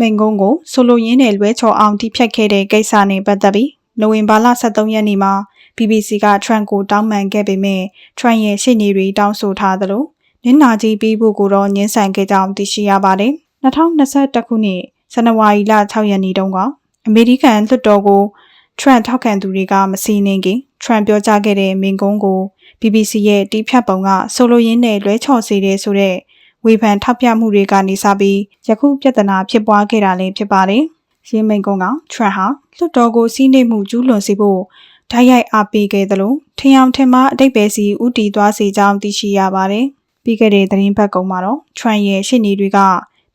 မိန်ကုန်းကိုဆိုလိုရင်းနဲ့လွဲချော်အောင်တိဖြတ်ခဲ့တဲ့ကိစ္စနဲ့ပတ်သက်ပြီးနိုဝင်ဘာလ23ရက်နေ့မှာ BBC က Trump ကိုတောင်းပန်ခဲ့ပေမဲ့ Trump ရဲ့ရှေ့နေတွေတောင်းဆိုထားသလိုနင်နာကြီးပြီးဖို့ကိုတော့ညှင်းဆန်ခဲ့ကြောင်းသိရှိရပါတယ်။2021ခုနှစ်ဇန်နဝါရီလ6ရက်နေ့တုန်းကအမေရိကန်လွှတ်တော်ကို Trump ထောက်ခံသူတွေကမစီးနှင်းခင် Trump ပြောကြားခဲ့တဲ့မိန့်ခွန်းကို BBC ရဲ့တီးဖြတ်ပုံကဆိုလိုရင်းနဲ့လွဲချော်စေတဲ့ဆိုတဲ့ ဝေဖန်ထောက်ပြမှုတွေကနေစပြီးယခုပြဿနာဖြစ်ပွားခဲ့တာလည်းဖြစ်ပါတယ်။ရင်းမိန့်ခွန်းက Trump ဟာလွှတ်တော်ကိုစီးနှိမ်မှုကျူးလွန်စေဖို့ဓာတ်ရိုက်အားပေးခဲ့သလိုထင်အောင်ထင်မှားအတိတ်ပဲစီဥတီသွားစေကြောင်းသိရှိရပါတယ်။ပြီးခဲ့တဲ့သတင်းပတ်ကုံမှာတော့ Trump ရဲ့ရှေ့နေတွေက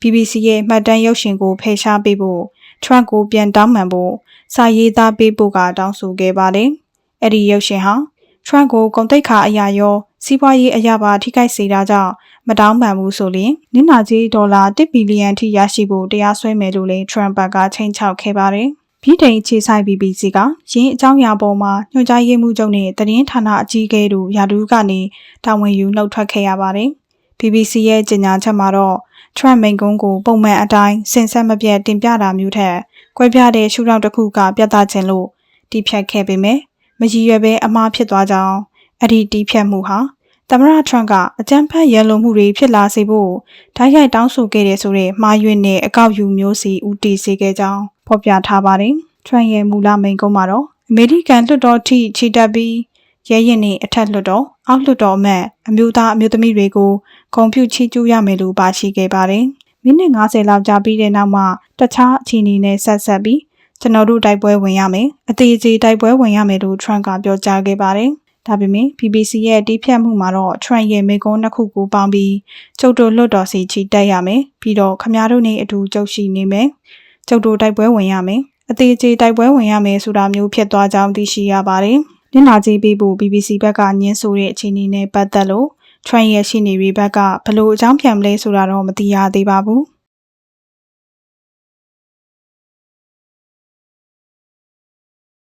BBC ရဲ့မှတ်တမ်းရုပ်ရှင်ကိုဖယ်ရှားပေးဖို့ Trump ကိုပြန်တောင်းပန်ဖို့စာရေးသားပေးဖို့ကတောင်းဆိုခဲ့ပါတယ်။အဲ့ဒီရုပ်ရှင်ဟာ Trump ကိုဂုံတိတ်ခါအရာရောစီးပွားရေးအရာပါထိခိုက်စေတာကြောင့် မတောင်းပန်ဘူးဆိုရင်နင်နာကြီးဒေါ်လာ1ဘီလီယံထိရရှိဖို့တရားစွဲမယ်လို့လည်း Trump ကချိန်ချောက်ခဲ့ပါတယ်။ဗြိတိန်ခြေဆိုင် BBC ကရင်းအကြောင်းအရာပေါ်မှာညွှန်ကြားရေးမှူးချုပ်နဲ့သတင်းဌာနအကြီးအကဲတို့ယာဒူးကနေတာဝန်ယူနှုတ်ထွက်ခဲ့ရပါတယ်။ BBC ရဲ့ကြေညာချက်မှာတော့ Trump မိန့်ခွန်းကိုပုံမှန်အတိုင်းစင်ဆက်မပြတ်တင်ပြတာမျိုးထက်ကွဲပြားတဲ့ရှုထောင့်တစ်ခုကပြသခြင်းလို့တီးဖြတ်ခဲ့ပေမဲ့မရည်ရွယ်ဘဲအမှားဖြစ်သွားကြောင်းအဲ့ဒီတီးဖြတ်မှုဟာ သမရထရန့်ကအကြမ်းဖက်ရန်လိုမှုတွေဖြစ်လာစေဖို့ဓာတ်ရိုက်တောင်းဆိုခဲ့တဲ့ဆိုတဲ့မှားယွင်းတဲ့အကောက်ယူမျိုးစီဦးတည်စေခဲ့ကြောင်းဖော်ပြထားပါတယ်။ထရန့်ရဲ့မူလမိန့်ခွန်းမှာတော့အမေရိကန်လွှတ်တော်ထိခြေတက်ပြီးရဲရင်နေအထက်လွှတ်တော်အောက်လွှတ်တော်အမတ်အမျိုးသားအမျိုးသမီးတွေကိုဂုံဖြူချီးကျူးရမယ်လို့ပါရှိခဲ့ပါတယ်။မိနစ်90လောက်ကြာပြီးတဲ့နောက်မှာတခြားအခြေအနေနဲ့ဆက်ဆက်ပြီးကျွန်တော်တို့တိုက်ပွဲဝင်ရမယ်အသေးအကျေတိုက်ပွဲဝင်ရမယ်လို့ Trump ကပြောကြားခဲ့ပါတယ်။ ဒါပေမဲ့ BBC ရဲ့တီးဖြတ်မှုမှာတော့ Trump ရဲ့မိန့်ခွန်းနှစ်ခုကိုပေါင်းပြီးကျုပ်တို့လွတ်တော်စီချီတက်ရမယ်ပြီးတော့ခမားတို့နဲ့အတူကြုတ်ရှိနေမယ်ကျုပ်တို့တိုက်ပွဲဝင်ရမယ်အသေးအကျေတိုက်ပွဲဝင်ရမယ်ဆိုတာမျိုးဖြစ်သွားကြောင်းသိရှိရပါတယ်။နင်နာကြီးပေးဖို့ BBC ဘက်ကညင်းဆိုတဲ့အခြေအနေနဲ့ပတ်သက်လို့ Trump ရဲ့ရှင်းနေတွေဘက်ကဘလို့အကြောင်းပြန်မလဲဆိုတာတော့မသိရသေးပါဘူး။